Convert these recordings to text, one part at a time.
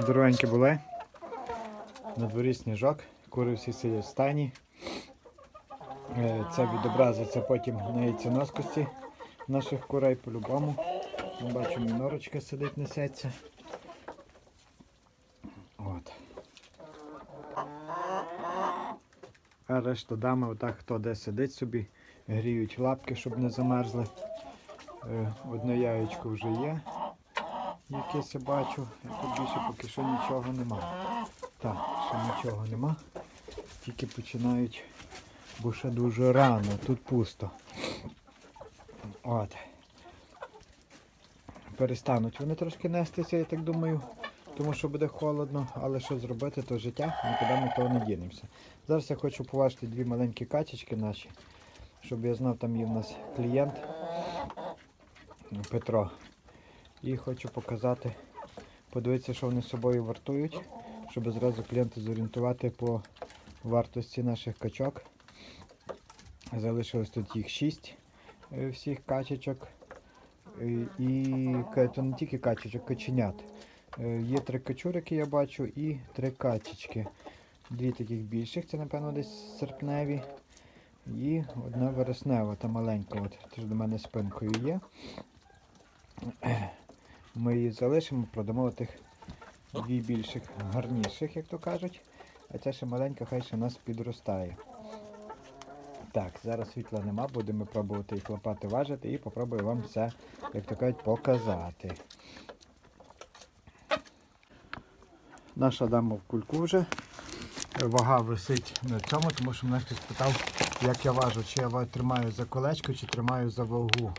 Здоровенькі були. На дворі сніжок, кури всі сидять в стані. Е, Це відобразиться потім на яйценоскості наших курей по-любому. Бачу, мінорочка сидить, несеться. От. А решта дами, отак хто де сидить собі, гріють лапки, щоб не замерзли. Е, Одне яєчко вже є, якесь я бачу. І тут більше поки що нічого нема. Так, ще нічого нема. Тільки починають, бо ще дуже рано, тут пусто. От. Перестануть вони трошки нестися, я так думаю, тому що буде холодно, але що зробити, то життя, нікуди ми того не дінемося. Зараз я хочу поважити дві маленькі качечки наші, щоб я знав, там є в нас клієнт Петро. І хочу показати, подивитися, що вони з собою вартують, щоб зразу клієнта зорієнтувати по вартості наших качок. Залишилось тут їх шість е, всіх качечок. Е, І то не тільки качечок, каченят. Е, Є три качурики, я бачу, і три качечки. Дві таких більших, це напевно десь серпневі. І одна вереснева, та маленька, от теж до мене спинкою є. Ми її залишимо, продамо тих дві більших гарніших, як то кажуть. А ця ще маленька, хай ще у нас підростає. Так, зараз світла нема, будемо пробувати їх лопати важити і попробую вам все, як то кажуть, показати. Наша дама в кульку вже. Вага висить на цьому, тому що мене хтось питав, як я важу, чи я тримаю за колечко, чи тримаю за вагу.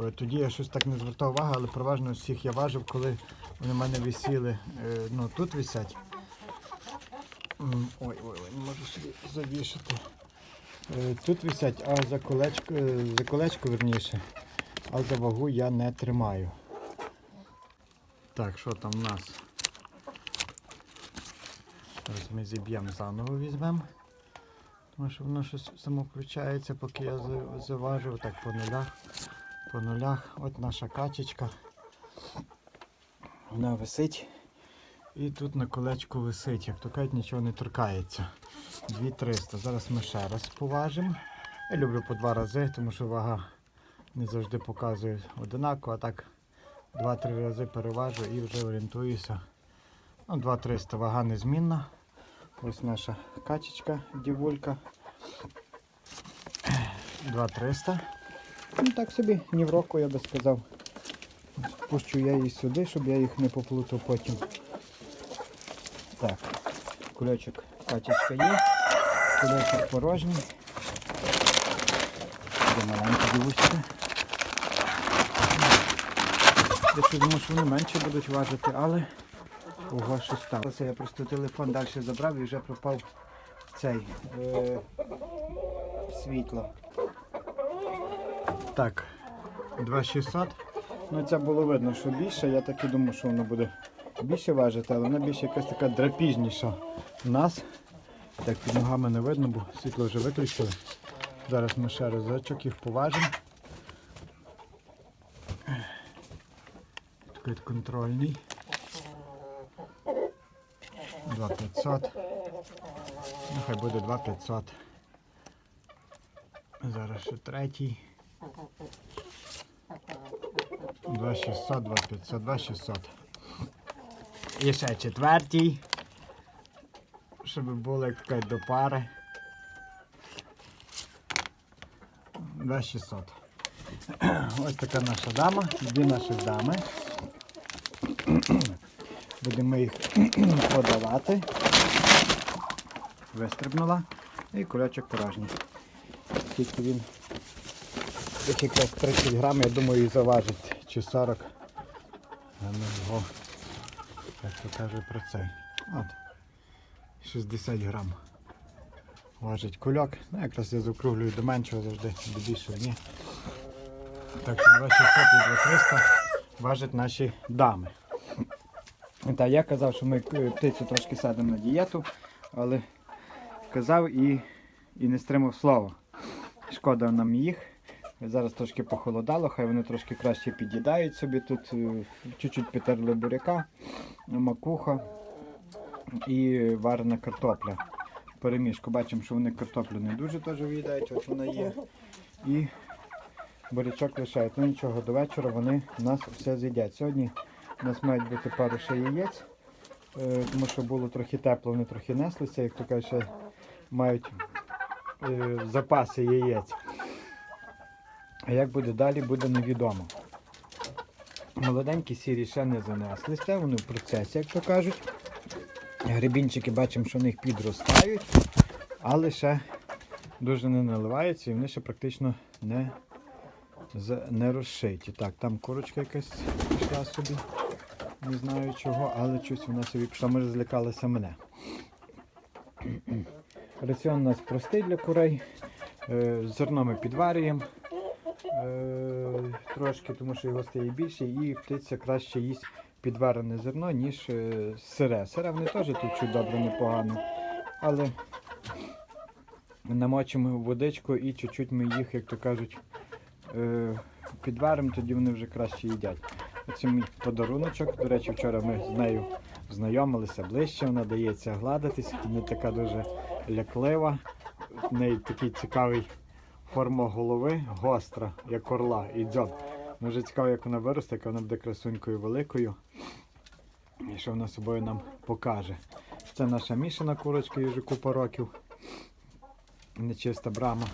Е, Тоді я щось так не звертав уваги, але переважно всіх я важив, коли вони в мене висіли, е, ну тут висять. Ой, ой, ой, не можу собі завішати. Е, Тут висять, а за колечко, за колечко верніше, а за вагу я не тримаю. Так, що там в нас? Зараз ми зіб'ємо заново візьмемо. Тому що воно щось само включається, поки я за- заважу. Так, по нулях. По нулях. От наша качечка. Вона висить. І тут на колечку висить. Як то кажуть, нічого не торкається. 2300. Зараз ми ще раз поважимо. Я люблю по два рази, тому що вага не завжди показує одинаково, а так 2-3 рази переважу і вже орієнтуюся. Ну, 2300 вага незмінна. Ось наша качечка, дівулька. 2300. Ну так собі, ні в року, я би сказав. Пущу я її сюди, щоб я їх не поплутав потім. Так, кульочок качечка є, кульочок порожній. Де маленька дівочка. Я ще думав, що вони менше будуть важити, але ого, що сталося. Я просто телефон далі забрав і вже пропав цей е, світло. Так, 2600. Ну це було видно, що більше. Я так і думав, що воно буде більше важити, але вона більше якась така драпіжніша у нас. Так, під ногами не видно, бо світло вже виключили. Зараз ми ще разочок їх поважимо. Такий контрольний. 2500. Нехай буде 2500. Зараз ще третій. 2600, 2500, 2600. І ще четвертій. Щоб було як така до пари. 2600. Ось така наша дама, дві наші дами. Будемо їх продавати. Вистрибнула. І кульочок порожній. Тільки він десь якраз 30 грам, я думаю, і заважить. Чи 40. А як то каже про цей. От. 60 грам. Важить кульок. Ну, якраз я закруглюю до меншого завжди, до більшого ні. Так що 2600 і 2300 важать наші дами. Та я казав, що ми е, птицю трошки садимо на дієту, але казав і, і не стримав слова. Шкода нам їх. Зараз трошки похолодало, хай вони трошки краще під'їдають собі. Тут е, чуть-чуть потерли буряка, макуха і варена картопля. Перемішку. Бачимо, що вони картоплю не дуже теж виїдають, от вона є. І бурячок лишають. Ну нічого, до вечора вони нас все з'їдять. Сьогодні у нас мають бути пару ще яєць, е, тому що було трохи тепло, вони трохи неслися, як то кажуть, ще мають е, запаси яєць. А як буде далі, буде невідомо. Молоденькі сірі ще не занеслися, вони в процесі, як то кажуть. Грибінчики бачимо, що в них підростають, але ще дуже не наливаються і вони ще практично не, не розшиті. Так, там курочка якась пішла собі, не знаю чого, але щось вона собі пішла, може злякалася мене. Раціон у нас простий для курей. Е, Зерно ми підварюємо трошки, тому що його стає більше, і птиця краще їсть підварене зерно, ніж е, сире. Сире вони теж тут чуть добре непогано. Але намочимо водичку і чуть-чуть ми їх, як то кажуть, е, підваримо, тоді вони вже краще їдять. Оце мій подаруночок. До речі, вчора ми з нею знайомилися ближче, вона дається гладитись, не така дуже ляклива. В неї такий цікавий форма голови, гостра, як орла і дзьоб. Дуже цікаво, як вона виросте, яка вона буде красунькою великою. І що вона собою нам покаже. Це наша мішана курочка, їй вже купа років. Нечиста брама.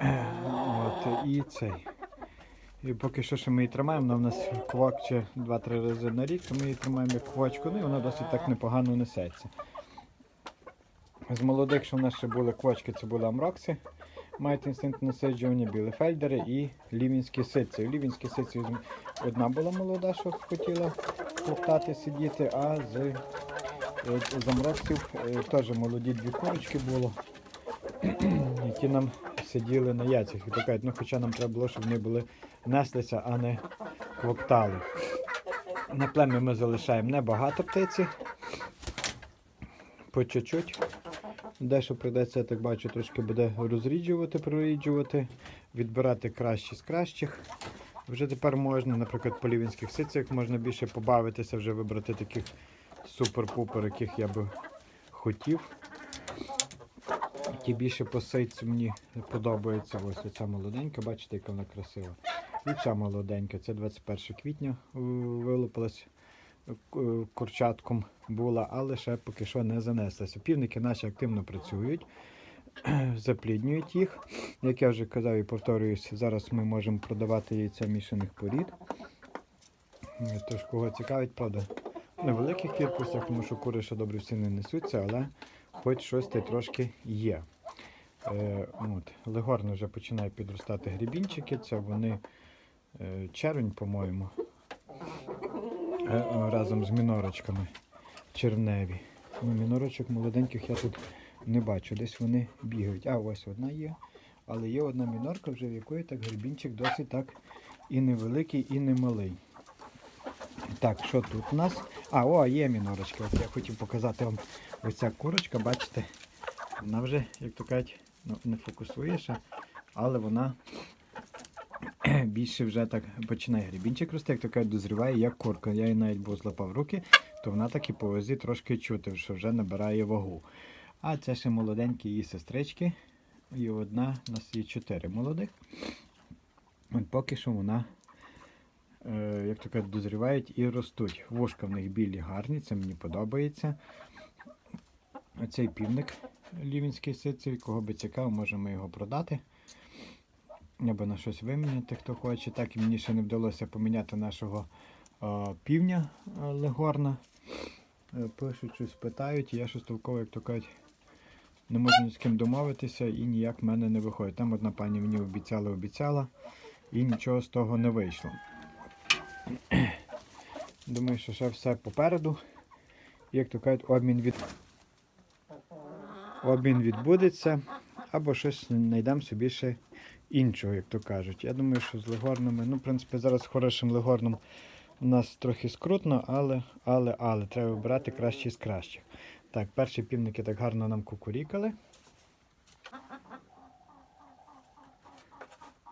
Е, От, і цей. І поки що ще ми її тримаємо, вона в нас квакче 2-3 рази на рік, то ми її тримаємо як квочку, ну і вона досить так непогано несеться. З молодих, що в нас ще були квочки, це були амрокси, мають інстинкт насаджування, білефельдери і лівінські ситці. Лівінські ситці одна була молода, що хотіла ковтати, сидіти, а з, е, з амроксів е, теж молоді дві курочки було, які нам сиділи на яйцях. І така, ну, хоча нам треба було, щоб вони були неслися, а не квоктали. На плем'я ми залишаємо небагато птиці. По чуть-чуть. Дещо прийдеться, я так бачу, трошки буде розріджувати, проріджувати, відбирати кращі з кращих. Вже тепер можна, наприклад, по лівінських сицях можна більше побавитися, вже вибрати таких супер-пупер, яких я би хотів. Ті більше по ситцю мені подобається. Ось ця молоденька, бачите, яка вона красива. І ця молоденька, це 21 квітня е, вилупилась курчатком була, але ще поки що не занеслася. Півники наші активно працюють, запліднюють їх. Як я вже казав і повторююсь, зараз ми можемо продавати яйця мішаних порід. Е, Тож кого цікавить, правда, в невеликих кількостях, тому що кури ще добре всі не несуться, але хоч щось й трошки є. Е, от. Легорно вже починає підростати грібінчики, це вони е, червень, по-моєму, е, е, разом з мінорочками червневі. Ну, мінорочок молоденьких я тут не бачу, десь вони бігають. А, ось одна є. Але є одна мінорка, вже в якої так грибінчик досить так і невеликий, і не малий. Так, що тут у нас? А, о, є мінорочка. От я хотів показати вам ось ця курочка, бачите, вона вже, як то кажуть, ну, не фокусує але вона більше вже так починає грибінчик рости, як то кажуть, дозріває, як курка. Я її навіть був злапав руки, то вона так і по вазі трошки чути, що вже набирає вагу. А це ще молоденькі її сестрички. І одна, у нас є чотири молодих. От поки що вона, е, як то кажуть, дозрівають і ростуть. Вушка в них білі гарні, це мені подобається. Оцей півник лівінський ситців, кого би цікаво, можемо його продати. Або на щось виміняти, хто хоче. Так і мені ще не вдалося поміняти нашого е, півня е, легорна. Е, пишуть, щось питають, і я щось толково, як то кажуть, не можу ні з ким домовитися і ніяк в мене не виходить. Там одна пані мені обіцяла, обіцяла, і нічого з того не вийшло. Думаю, що ще все попереду. Як то кажуть, обмін від обмін відбудеться, або щось знайдемо собі ще іншого, як то кажуть. Я думаю, що з легорнами, ну, в принципі, зараз з хорошим легорном у нас трохи скрутно, але, але, але, треба вибирати кращі з кращих. Так, перші півники так гарно нам кукурікали.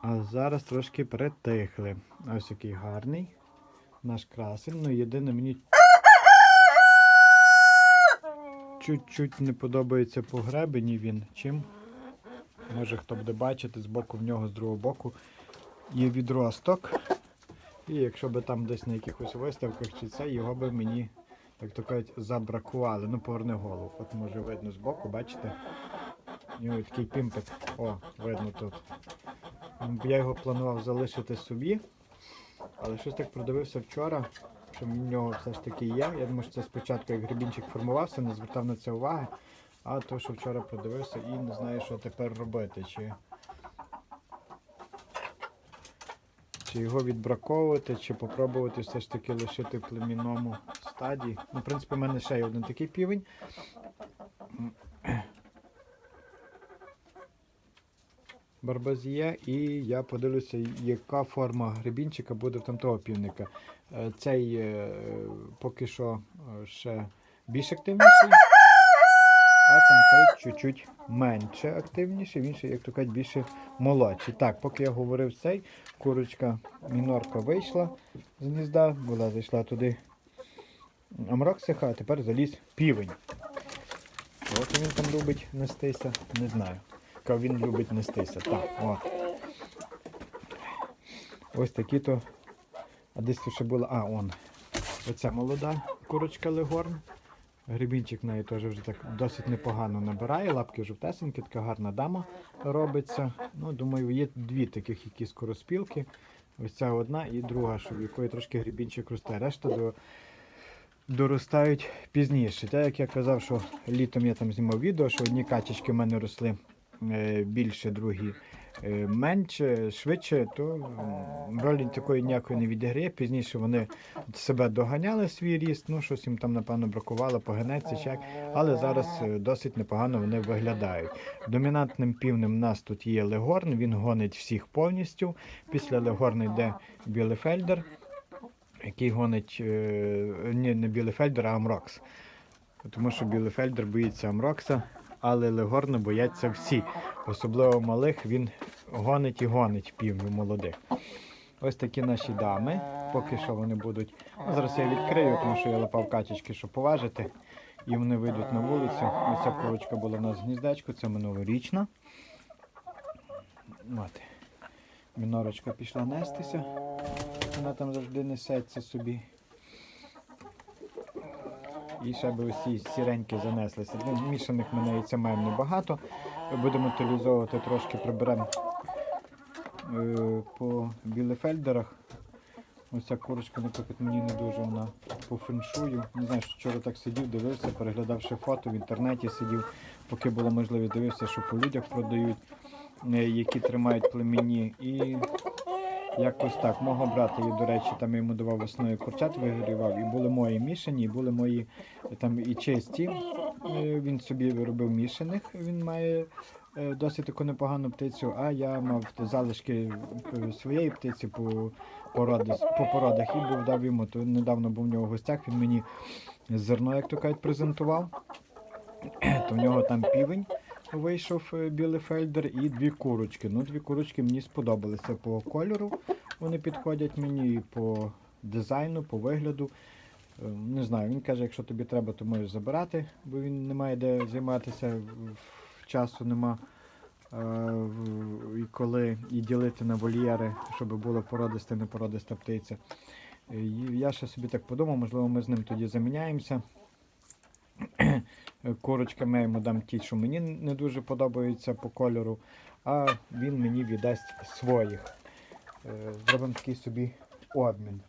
А зараз трошки притихли. Ось який гарний. Наш красень. Ну єдине мені чуть-чуть не подобається по гребені він. Чим? Може хто буде бачити, з боку в нього, з другого боку є відросток. І якщо би там десь на якихось виставках чи це, його би мені, так то кажуть, забракували. Ну, поверни голову. От може видно з боку, бачите? У нього такий пімпик. О, видно тут. Я його планував залишити собі, але щось так продивився вчора, що в нього все ж таки є. Я думаю, що це спочатку як гребінчик формувався, не звертав на це уваги. А то, що вчора продивився і не знаю, що тепер робити. Чи, чи його відбраковувати, чи попробувати все ж таки лишити в племінному стадії. Ну, в принципі, в мене ще є один такий півень. Барбазія, і я подивлюся, яка форма гребінчика буде в тамтого півника. Е, Цей е, поки що е, ще більш активніший, а там той чуть-чуть менше активніший, він ще, як то кажуть, більше молодший. Так, поки я говорив цей, курочка мінорка вийшла з гнізда, була зайшла туди амроксиха, а тепер заліз півень. От він там любить нестися, не знаю. Яка він любить нестися. Так, от. Ось такі то. А десь тут ще була. А, он. Оця молода курочка Легорн. Гребінчик в неї теж вже так досить непогано набирає. Лапки жовтесенькі, така гарна дама робиться. Ну, думаю, є дві таких які скороспілки. Ось ця одна і друга, в якої трошки гребінчик росте. Решта до, доростають пізніше. Так як я казав, що літом я там знімав відео, що одні качечки в мене росли е, більше, другі менше, швидше, то ролі такої ніякої не відіграє. Пізніше вони себе доганяли свій ріст, ну щось їм там, напевно, бракувало по генеці, чи як. але зараз е, досить непогано вони виглядають. Домінантним півнем у нас тут є Легорн, він гонить всіх повністю. Після Легорна йде Білефельдер, який гонить е, ні, не Білефельдер, а Амрокс. Тому що Білефельдер боїться Амрокса, але Легорна бояться всі. Особливо малих він гонить і гонить півнів молодих. Ось такі наші дами. Поки що вони будуть. Ну, зараз я відкрию, тому що я лапав качечки, щоб поважити. І вони вийдуть на вулицю. Ось ця курочка була у нас в гніздечку, це минулорічна. От. Мінорочка пішла нестися. Вона там завжди несеться собі. І ще би усі сіренькі занеслися. Ну, мішаних ми на яйця маємо небагато. Будемо утилізовувати трошки, приберемо е, по білефельдерах. Ось ця курочка, наприклад, мені не дуже вона по феншую. Не знаю, що вчора так сидів, дивився, переглядавши фото в інтернеті сидів, поки було можливість дивився, що по людях продають, е, які тримають племені. І якось так. Мого брата, я, до речі, там йому давав весною курчат, вигрівав, і були мої мішані, і були мої е, там і чисті. Е, Він собі виробив мішаних, він має е, досить таку непогану птицю, а я мав залишки своєї птиці по, породи, по породах і був дав йому. То недавно був в нього в гостях, він мені зерно, як то кажуть, презентував. То в нього там півень вийшов е, білий фельдер і дві курочки. Ну, дві курочки мені сподобалися по кольору. Вони підходять мені по дизайну, по вигляду. Е, Не знаю, він каже, якщо тобі треба, то можеш забирати, бо він не має де займатися, часу нема. е, І коли і ділити на вольєри, щоб була породиста, не породиста птиця. Я ще собі так подумав, можливо, ми з ним тоді заміняємося. Корочками я йому дам ті, що мені не дуже подобаються по кольору, а він мені віддасть своїх. Е, Зробимо такий собі обмін.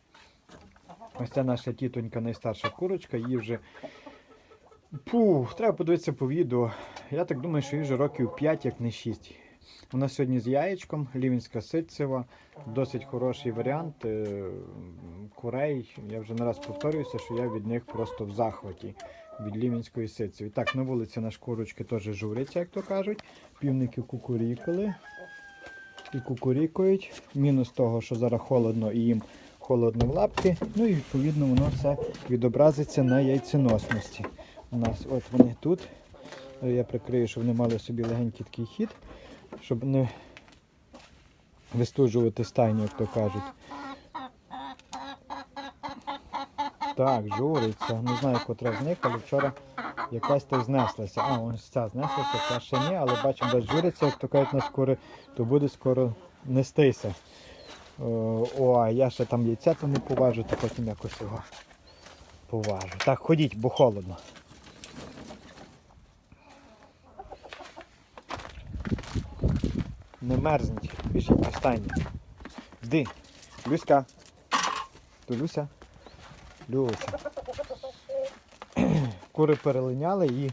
Ось це наша тітонька найстарша курочка, їй вже. Пух, треба подивитися по відео. Я так думаю, що їй вже років 5, як не 6. Вона сьогодні з яєчком, лівінська ситцева, досить хороший варіант. е, Курей. Я вже не раз повторююся, що я від них просто в захваті від лівінської ситцеві. Так, на вулиці наш курочки теж журяться, як то кажуть. Півники кукурікали і кукурікують. Мінус того, що зараз холодно і їм холодно в лапки. Ну і відповідно воно все відобразиться на яйценосності. У нас от вони тут. Я прикрию, щоб вони мали собі легенький такий хід, щоб не вистужувати стайню, як то кажуть. Так, журиться. Не знаю, котра з них, але вчора якась та й знеслася. А, ось ця знеслася, ця ще ні, але бачимо, де журиться, як то кажуть на скоро, то буде скоро нестися. О, о, а я ще там яйця тому поважу, то потім якось його поважу. Так, ходіть, бо холодно. Не мерзніть, біжіть до стайні. Йди. Люська. То Люся. Кури перелиняли і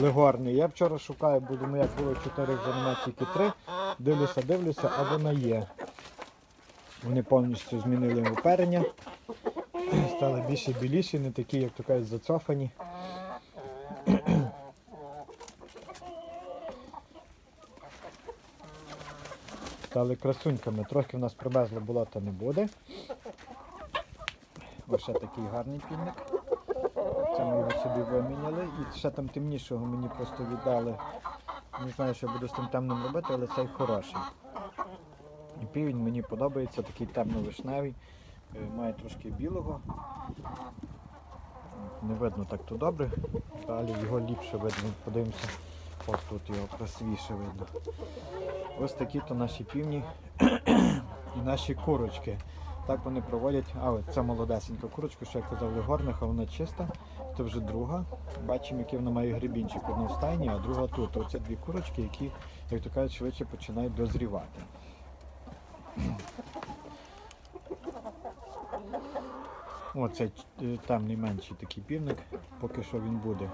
легорни. Я вчора шукаю, думаю, як було 4 вже нема тільки 3. Дивлюся, дивлюся, а вона є. Вони повністю змінили оперення. Стали більше біліші, не такі, як то кажуть, зацофані. Стали красуньками. Трохи в нас привезли болота не буде. Ще такий гарний півник. Це ми його собі виміняли. І ще там темнішого мені просто віддали. Не знаю, що я буду з тим темним робити, але цей хороший. І півень мені подобається, такий темно-вишневий. Е, Має трошки білого. Не видно так то добре. Далі його ліпше видно. Подивимося. От тут його красивіше видно. Ось такі то наші півні і наші курочки. Так вони проводять. А, от ця молодесенька курочка, що я казав, легорниха, вона чиста. Це вже друга. Бачимо, який вона має грибінчик. Одна в стайні, а друга тут. Оце дві курочки, які, як то кажуть, швидше починають дозрівати. Оце темний менший такий півник, поки що він буде.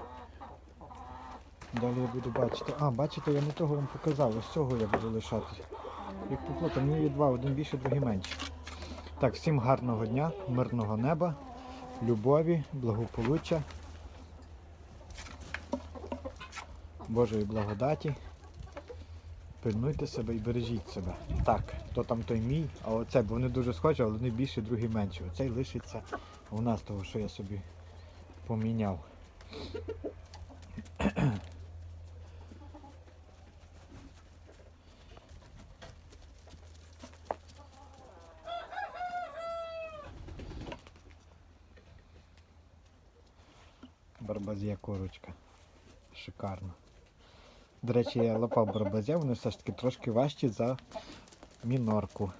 Далі я буду бачити. А, бачите, я не того вам показав, ось цього я буду лишати. Як попло, там є два, один більше, другий менший. Так, всім гарного дня, мирного неба, любові, благополуччя, Божої благодаті. Пильнуйте себе і бережіть себе. Так, то там той мій, а оце, бо вони дуже схожі, але вони більше, другий менші. Оцей лишиться у нас того, що я собі поміняв. Барбазія корочка. Шикарно. До речі, я лопав барбазя, вони все ж таки трошки важчі за мінорку.